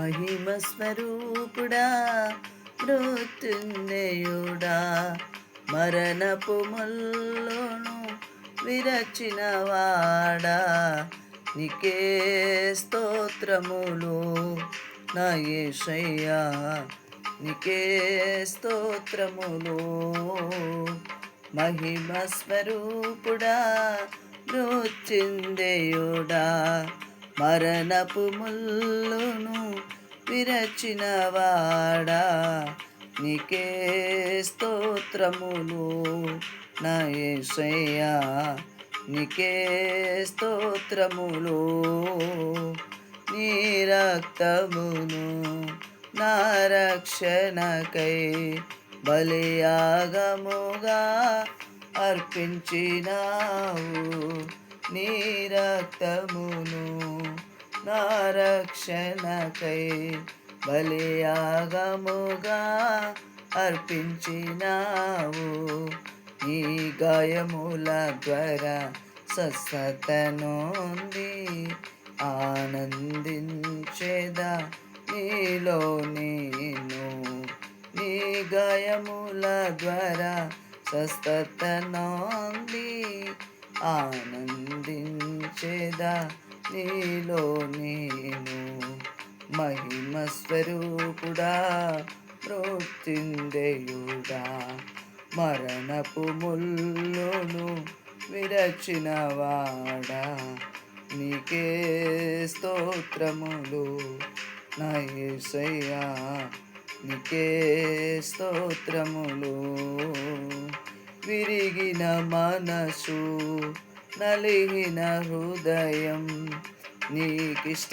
మహిమ స్వరూపుడా మృత్యుంజయుడా. మరణపు ముల్లును విరచిన వాడా నీకే స్తోత్రములు నా ఏషయ్యా నీకే స్తోత్రములు మహిమ స్వరూపుడా మృత్యుంజయుడా. మరణపు ముల్లును విరచిన వాడా. నీకే స్తోత్రములు నా యేసయ్యా నీకే స్తోత్రములు నీ రక్తమును నా రక్షణకై బలియాగముగా అర్పించినావు. నీ రక్తమును నా రక్షణకై బలియాగముగా అర్పించినావు. ఈ గాయముల ద్వారా స్వస్థతనుంది ఆనందించేదా నీలో నేను. నీ గాయముల ద్వారా స్వస్థతనుంది ఆనందించేదా నీలో నేను మహిమ స్వరూపుడా మృత్యుంజయుడా మరణపు ముల్లును విరచిన వాడా నీకే స్తోత్రములు నా నీకే స్తోత్రములు విరిగిన మనసు నలిగిన హృదయం నీకిష్ట